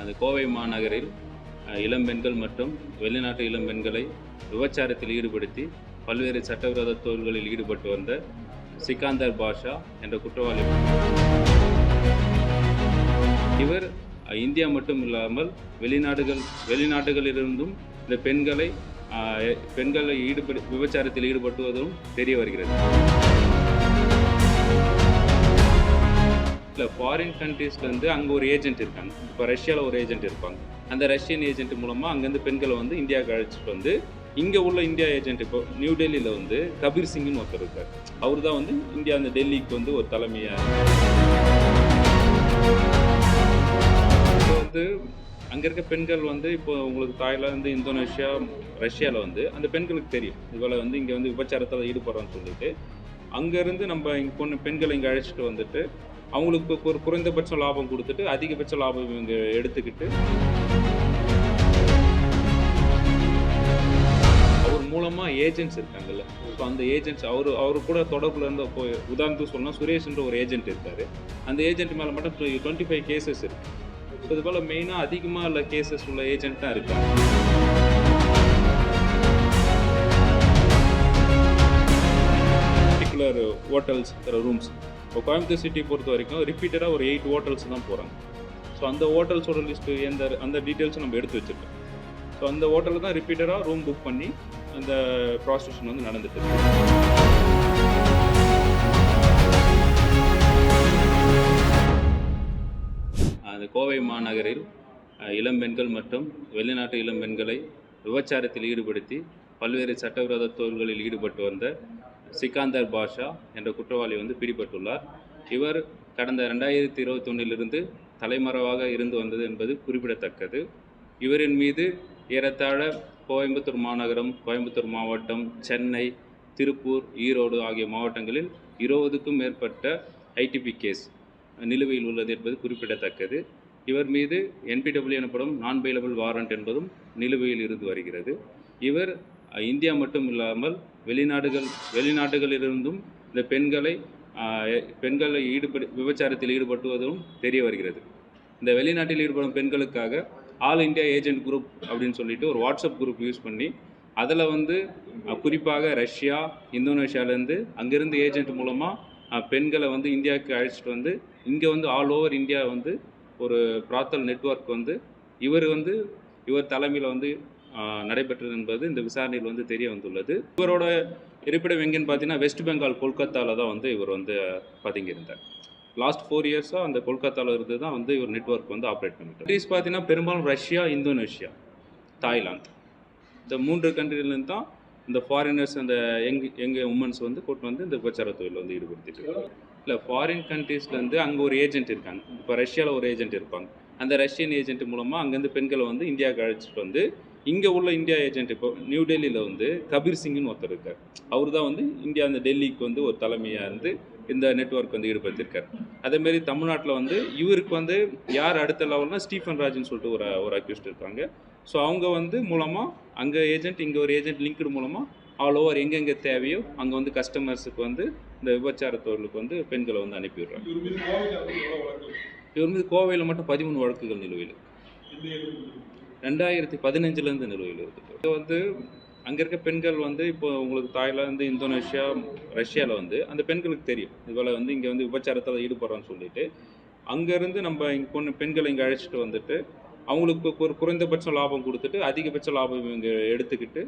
அந்த கோவை மாநகரில் இளம்பெண்கள் மற்றும் வெளிநாட்டு இளம்பெண்களை விபச்சாரத்தில் ஈடுபடுத்தி பல்வேறு சட்டவிரோத தொழில்களில் ஈடுபட்டு வந்த சிகாந்தர் பாஷா என்ற குற்றவாளி. இவர் இந்தியா மட்டும் இல்லாமல் வெளிநாடுகள் வெளிநாடுகளிலிருந்தும் இந்த பெண்களை பெண்களை ஈடுபடு விபச்சாரத்தில் ஈடுபட்டுவதும் தெரிய வருகிறது. ஃபாரின் கண்ட்ரீஸ்லேருந்து அங்கே ஒரு ஏஜென்ட் இருக்காங்க. இப்போ ரஷ்யாவில் ஒரு ஏஜென்ட் இருப்பாங்க. அந்த ரஷ்யன் ஏஜென்ட் மூலமாக அங்கேருந்து பெண்களை வந்து இந்தியாவுக்கு அழைச்சிட்டு வந்து இங்கே உள்ள இந்தியா ஏஜென்ட் இப்போ நியூ டெல்லியில் வந்து கபீர் சிங்னு ஒருத்தர் இருக்கார். அவர் தான் வந்து இந்தியா அந்த டெல்லிக்கு வந்து ஒரு தலைமையாக வந்து அங்கே இருக்க பெண்கள் வந்து இப்போ உங்களுக்கு தாய்லாந்து இந்தோனேஷியா ரஷ்யாவில் வந்து அந்த பெண்களுக்கு தெரியும். இதுபோல் வந்து இங்கே வந்து விபச்சாரத்தில் ஈடுபடுறோம்னு சொல்லிட்டு அங்கேருந்து நம்ம இங்கே பொண்ணு பெண்களை இங்கே அழைச்சிட்டு வந்துட்டு அவங்களுக்கு ஒரு குறைந்தபட்ச லாபம் கொடுத்துட்டு அதிகபட்ச லாபம் இவங்க எடுத்துக்கிட்டு அவர் மூலமாக ஏஜென்ட்ஸ் இருக்காங்கல்ல. ஸோ அந்த ஏஜென்ட்ஸ் அவர் அவர் கூட தொடர்பில் இருந்த இப்போ உதாரணத்துக்கு சொல்லலாம் சுரேஷ்ன்ற ஒரு ஏஜென்ட் இருக்காரு. அந்த ஏஜென்ட் மேலே மட்டும் டுவெண்ட்டி ஃபைவ் கேசஸ் இருக்கு. ஸோ இது போல் மெயினாக அதிகமாக உள்ள கேசஸ் உள்ள ஏஜென்ட் தான் இருக்காங்க. பர்டிகுலர் ஹோட்டல்ஸ் ரூம்ஸ் இப்போ கோயம்புத்தூர் சிட்டி பொறுத்த வரைக்கும் ரிப்பீட்டடாக ஒரு எயிட் ஹோட்டல்ஸ் தான் போகிறாங்க ஸோ அந்த ஹோட்டல்ஸோட லிஸ்ட்டு எந்த அந்த டீட்டெயில்ஸும் நம்ம எடுத்து வச்சுருக்கோம். ஸோ அந்த ஹோட்டலில் தான் ரிப்பீட்டடாக ரூம் புக் பண்ணி அந்த ப்ராஸ்டியூஷன் வந்து நடந்துட்டு இருக்கு. அந்த கோவை மாநகரில் இளம்பெண்கள் மற்றும் வெளிநாட்டு இளம்பெண்களை விபச்சாரத்தில் ஈடுபடுத்தி பல்வேறு சட்டவிரோத தொழில்களில் ஈடுபட்டு வந்த சிகாந்தர் பாஷா என்ற குற்றவாளி வந்து பிடிபட்டுள்ளார். இவர் கடந்த ரெண்டாயிரத்தி இருபத்தொன்னிலிருந்து தலைமறைவாக இருந்து வந்தது என்பது குறிப்பிடத்தக்கது. இவரின் மீது ஏறத்தாழ கோயம்புத்தூர் மாநகரம் கோயம்புத்தூர் மாவட்டம் சென்னை திருப்பூர் ஈரோடு ஆகிய மாவட்டங்களில் இருபதுக்கும் மேற்பட்ட ஐடிபி கேஸ் நிலுவையில் உள்ளது என்பது குறிப்பிடத்தக்கது. இவர் மீது என்பிடபிள்யூ எனப்படும் நான் பெயிலபிள் வாரண்ட் என்பதும் நிலுவையில் இருந்து வருகிறது. இவர் இந்தியா மட்டும் இல்லாமல் வெளிநாடுகள் வெளிநாடுகளிலிருந்தும் இந்த பெண்களை பெண்களை ஈடுபடு விபச்சாரத்தில் ஈடுபட்டுவதும் தெரிய வருகிறது. இந்த வெளிநாட்டில் ஈடுபடும் பெண்களுக்காக ஆல் இந்தியா ஏஜென்ட் குரூப் அப்படின்னு சொல்லிட்டு ஒரு வாட்ஸ்அப் குரூப் யூஸ் பண்ணி அதில் வந்து குறிப்பாக ரஷ்யா இந்தோனேஷியாவிலேருந்து அங்கேருந்து ஏஜென்ட் மூலமாக பெண்களை வந்து இந்தியாவுக்கு அழைச்சிட்டு வந்து இங்கே வந்து ஆல் ஓவர் இந்தியா வந்து ஒரு பிராத்தல் நெட்வொர்க் வந்து இவர் வந்து இவர் தலைமையில் வந்து நடைபெற்றது என்பது இந்த விசாரணையில் வந்து தெரிய வந்துள்ளது. இவரோட இருப்பிடம் எங்கேன்னு பார்த்தீங்கன்னா வெஸ்ட் பெங்கால் கொல்கத்தாவில் தான் வந்து இவர் வந்து பதுங்கியிருந்தார். லாஸ்ட் ஃபோர் இயர்ஸாக அந்த கொல்கத்தாவில் இருந்து தான் வந்து இவர் நெட்வொர்க் வந்து ஆப்ரேட் பண்ணிட்டு கண்ட்ரீஸ் பார்த்தீங்கன்னா பெரும்பாலும் ரஷ்யா இந்தோனேஷியா தாய்லாந்து. இந்த மூன்று கண்ட்ரிலேருந்து தான் இந்த ஃபாரினர்ஸ் அந்த எங் எங்கள் உமன்ஸ் வந்து கூட்டு வந்து இந்த உபச்சார தொழில் வந்து ஈடுபடுத்திட்டு இருக்காங்க. இல்லை ஃபாரின் கண்ட்ரீஸ்லேருந்து அங்கே ஒரு ஏஜென்ட் இருக்காங்க. இப்போ ரஷ்யாவில் ஒரு ஏஜென்ட் இருப்பாங்க. அந்த ரஷ்யன் ஏஜென்ட் மூலமாக அங்கேருந்து பெண்களை வந்து இந்தியாவுக்கு அழைச்சிட்டு வந்து இங்கே உள்ள இந்தியா ஏஜென்ட் இப்போ நியூ டெல்லியில் வந்து கபீர் சிங்னு ஒருத்தர் இருக்கார். அவர் தான் வந்து இந்தியா அந்த டெல்லிக்கு வந்து ஒரு தலைமையாக இருந்து இந்த நெட்வொர்க் வந்து ஈடுபடுத்தியிருக்கார் அதேமாரி தமிழ்நாட்டில் வந்து இவருக்கு வந்து யார் அடுத்த லெவல்னா ஸ்டீஃபன் ராஜ்னு சொல்லிட்டு ஒரு ஒரு அக்யூஸ்ட் இருக்காங்க. ஸோ அவங்க வந்து மூலமாக அங்கே ஏஜென்ட் இங்கே ஒரு ஏஜென்ட் லிங்க்டு மூலமாக ஆல் ஓவர் எங்கெங்கே தேவையோ அங்கே வந்து கஸ்டமர்ஸுக்கு வந்து இந்த விபச்சார தொழிலுக்கு வந்து பெண்களை வந்து அனுப்பிவிடுறாங்க இவர் மீது கோவையில் மட்டும் பதிமூணு வழக்குகள் நிலுவையில் ரெண்டாயிரத்தி பதினஞ்சுலேருந்து நிலுவையில் இருக்குது இது வந்து அங்கே இருக்க பெண்கள் வந்து இப்போ உங்களுக்கு தாய்லாந்து இந்தோனேஷியா ரஷ்யாவில் வந்து அந்த பெண்களுக்கு தெரியும். இதுபோல் வந்து இங்கே வந்து விபச்சாரத்தில் ஈடுபடுறோன்னு சொல்லிட்டு அங்கேருந்து நம்ம இங்கே பொண்ணு பெண்களை இங்கே அழைச்சிட்டு வந்துட்டு அவங்களுக்கு ஒரு குறைந்தபட்ச லாபம் கொடுத்துட்டு அதிகபட்ச லாபம் இங்கே எடுத்துக்கிட்டு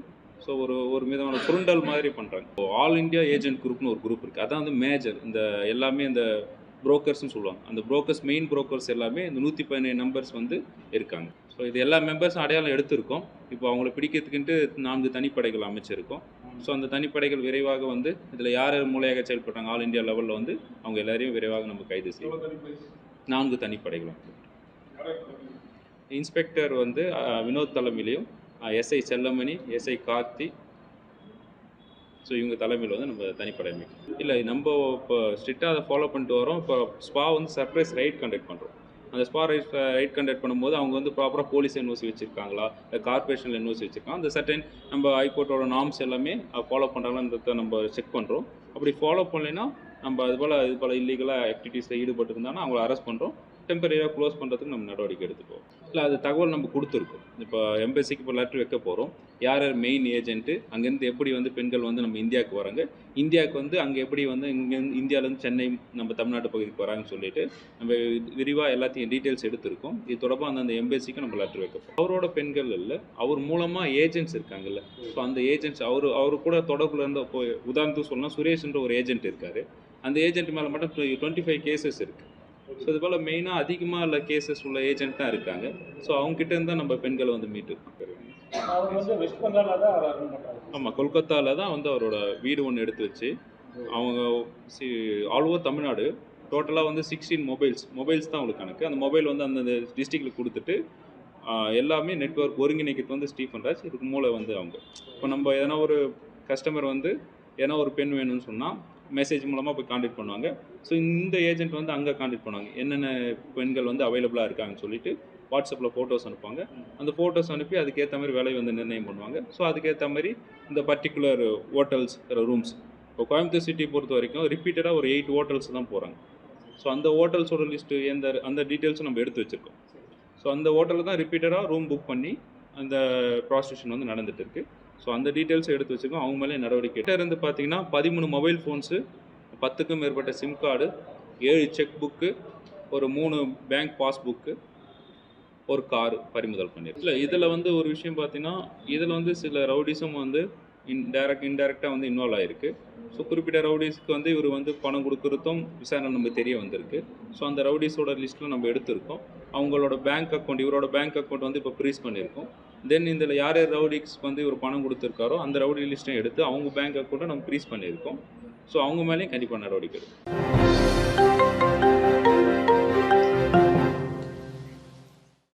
ஸோ ஒரு ஒரு விதமான சுருண்டல் மாதிரி பண்ணுறாங்க ஆல் இந்தியா ஏஜென்ட் குரூப்னு ஒரு குரூப் இருக்குது அதான் வந்து மேஜர். இந்த எல்லாமே இந்த புரோக்கர்ஸ்னு சொல்லுவாங்க. அந்த புரோக்கர்ஸ் மெயின் புரோக்கர்ஸ் எல்லாமே இந்த நூற்றி பதினேழு நம்பர்ஸ் வந்து இருக்காங்க. ஸோ இது எல்லா மெம்பர்ஸும் அடையாளம் எடுத்திருக்கோம். இப்போ அவங்கள பிடிக்கிறதுக்குன்ட்டு நான்கு தனிப்படைகள் அமைச்சிருக்கோம். ஸோ அந்த தனிப்படைகள் விரைவாக வந்து இதில் யார் மூலையாக செயல்படுறாங்க ஆல் இந்தியா லெவலில் வந்து அவங்க எல்லாரையும் விரைவாக நம்ம கைது செய்வோம் நான்கு தனிப்படைகளும் இன்ஸ்பெக்டர் வந்து Vinod தலைமையிலையும் SI Chellamani SI Karthi. So இவங்க தலைமையில் வந்து நம்ம தனிப்படை அமைக்கணும் இல்லை நம்ம இப்போ ஸ்ட்ரிக்டாக அதை ஃபாலோ பண்ணிட்டு வரோம். இப்போ ஸ்பா வந்து சர்ப்ரைஸ் ரைட் கண்டக்ட் பண்ணுறோம் அந்த ஸ்பார் ரைட் ரைட் கண்டக்ட் பண்ணும்போது அவங்க வந்து ப்ராப்பராக போலீஸ் என்ஓசி வச்சுருக்காங்களா? இல்லை கார்பரேஷனில் என்ஓசி வச்சுருக்காங்க அந்த சர்டன் நம்ம ஹைகோர்ட்டோட நார்ம்ஸ் எல்லாமே ஃபாலோ பண்ணுறாங்கன்றத நம்ம செக் பண்ணுறோம் அப்படி ஃபாலோ பண்ணலைன்னா நம்ம அது போல் இது போல் இல்லீகலாக ஆக்டிவிட்டீஸில் ஈடுபட்டு இருந்தாங்கன்னா அவங்கள அரெஸ்ட் பண்ணுறோம் டெம்பரரியாக க்ளோஸ் பண்ணுறதுக்கு நம்ம நடவடிக்கை எடுத்துப்போம் இல்லை அது தகவல் நம்ம கொடுத்துருக்கோம் இப்போ எம்பசிக்கு இப்போ லெட்டர் வைக்க போகிறோம் யார் யார் மெயின் ஏஜென்ட்டு அங்கேருந்து எப்படி வந்து பெண்கள் வந்து நம்ம இந்தியாவுக்கு வராங்க இந்தியாவுக்கு வந்து அங்கே எப்படி வந்து இங்கேருந்து இந்தியாவிலேருந்து சென்னை நம்ம தமிழ்நாட்டு பகுதிக்கு வராங்கன்னு சொல்லிட்டு நம்ம விரிவாக எல்லாத்தையும் டீட்டெயில்ஸ் எடுத்திருக்கோம். இது தொடர்பாக அந்த எம்பசிக்கு நம்ம லெட்டர் வைக்க போகிறோம் அவரோட பெண்கள் இல்லை அவர் மூலமாக ஏஜென்ட்ஸ் இருக்காங்கல்ல. ஸோ அந்த ஏஜென்ட்ஸ் அவர் அவர் கூட தொடர்பில் இருந்த இப்போ உதாரணத்துக்கு சொல்லலாம் சுரேஷ்ன்ற ஒரு ஏஜென்ட் இருக்கார். அந்த ஏஜென்ட் மேலே மட்டும் டுவெண்ட்டி ஃபைவ் கேசஸ் இருக்குது ஸோ இது போல் மெயினாக அதிகமாக உள்ள கேசஸ் உள்ள ஏஜென்ட் தான் இருக்காங்க. ஸோ அவங்க கிட்ட இருந்தால் நம்ம பெண்களை வந்து மீட்டு அட்டன் பண்ணுறாரு ஆமாம் கொல்கத்தாவில் தான் வந்து அவரோட வீடு ஒன்று எடுத்து வச்சு அவங்க சி ஆல் ஓவர் தமிழ்நாடு டோட்டலாக வந்து சிக்ஸ்டீன் மொபைல்ஸ் மொபைல்ஸ் தான் அவங்களுக்கு கணக்கு. அந்த மொபைல் வந்து அந்தந்த டிஸ்ட்ரிக்டில் கொடுத்துட்டு எல்லாமே நெட்வொர்க் ஒருங்கிணைக்கிறது வந்து ஸ்டீஃபன் ராஜ் இதுக்கு மூளை வந்து அவங்க. இப்போ நம்ம எதனா ஒரு கஸ்டமர் வந்து எதனா ஒரு பெண் வேணும்னு சொன்னால் மெசேஜ் மூலமாக போய் காண்டாக்ட் பண்ணுவாங்க. ஸோ இந்த ஏஜென்ட் வந்து அங்கே காண்டாக்ட் பண்ணுவாங்க. என்னென்ன பெண்கள் வந்து அவைலபிளாக இருக்காங்கன்னு சொல்லிட்டு வாட்ஸ்அப்பில் ஃபோட்டோஸ் அனுப்புவாங்க. அந்த ஃபோட்டோஸ் அனுப்பி அதுக்கேற்ற மாதிரி விலை வந்து நிர்ணயம் பண்ணுவாங்க. ஸோ அதுக்கேற்ற மாதிரி இந்த பர்டிகுலர் ஹோட்டல்ஸ் ரூம்ஸ் இப்போ கோயம்புத்தூர் சிட்டி பொறுத்த வரைக்கும் ரிப்பீட்டடாக ஒரு எயிட் ஹோட்டல்ஸ் தான் போகிறாங்க ஸோ அந்த ஹோட்டல்ஸோட லிஸ்ட்டு எந்த அந்த டீட்டெயில்ஸும் நம்ம எடுத்து வச்சுருக்கோம். ஸோ அந்த ஹோட்டலில் தான் ரிப்பீட்டடாக ரூம் புக் பண்ணி அந்த ப்ராஸ்டியூஷன் வந்து நடந்துகிட்டு இருக்குது ஸோ அந்த டீட்டெயில்ஸ் எடுத்து வச்சுருக்கோம் அவங்க மேலே நடவடிக்கை கிட்ட இருந்து பார்த்தீங்கன்னா பதிமூணு மொபைல் ஃபோன்ஸு பத்துக்கும் மேற்பட்ட சிம் கார்டு ஏழு செக் புக்கு ஒரு மூணு பேங்க் பாஸ்புக்கு ஒரு கார் பறிமுதல் பண்ணியிருக்கு இல்லை இதில் வந்து ஒரு விஷயம் பார்த்தீங்கன்னா இதில் வந்து சில ரவுடிஸும் வந்து இன் டைரக்ட் இன்டைரக்டாக வந்து இன்வால்வ் ஆகிருக்கு ஸோ குறிப்பிட்ட ரவுடிஸ்க்கு வந்து இவர் வந்து பணம் கொடுக்குறதும் விசாரணை நமக்கு தெரிய வந்திருக்கு. ஸோ அந்த ரவுடிஸோட லிஸ்ட்டில் நம்ம எடுத்திருக்கோம். அவங்களோட பேங்க் அக்கௌண்ட் இவரோட பேங்க் அக்கௌண்ட் வந்து இப்போ ப்ரீஸ் பண்ணியிருக்கோம். தென் இதில் யார் யார் ரவுடிஸ்க்கு வந்து இவர் பணம் கொடுத்துருக்காரோ அந்த ரவுடி லிஸ்ட்டையும் எடுத்து அவங்க பேங்க் அக்கௌண்ட்டை நம்ம ப்ரீஸ் பண்ணியிருக்கோம். ஸோ அவங்க மேலேயும் கண்டிப்பாக நடவடிக்கை எடுக்கும்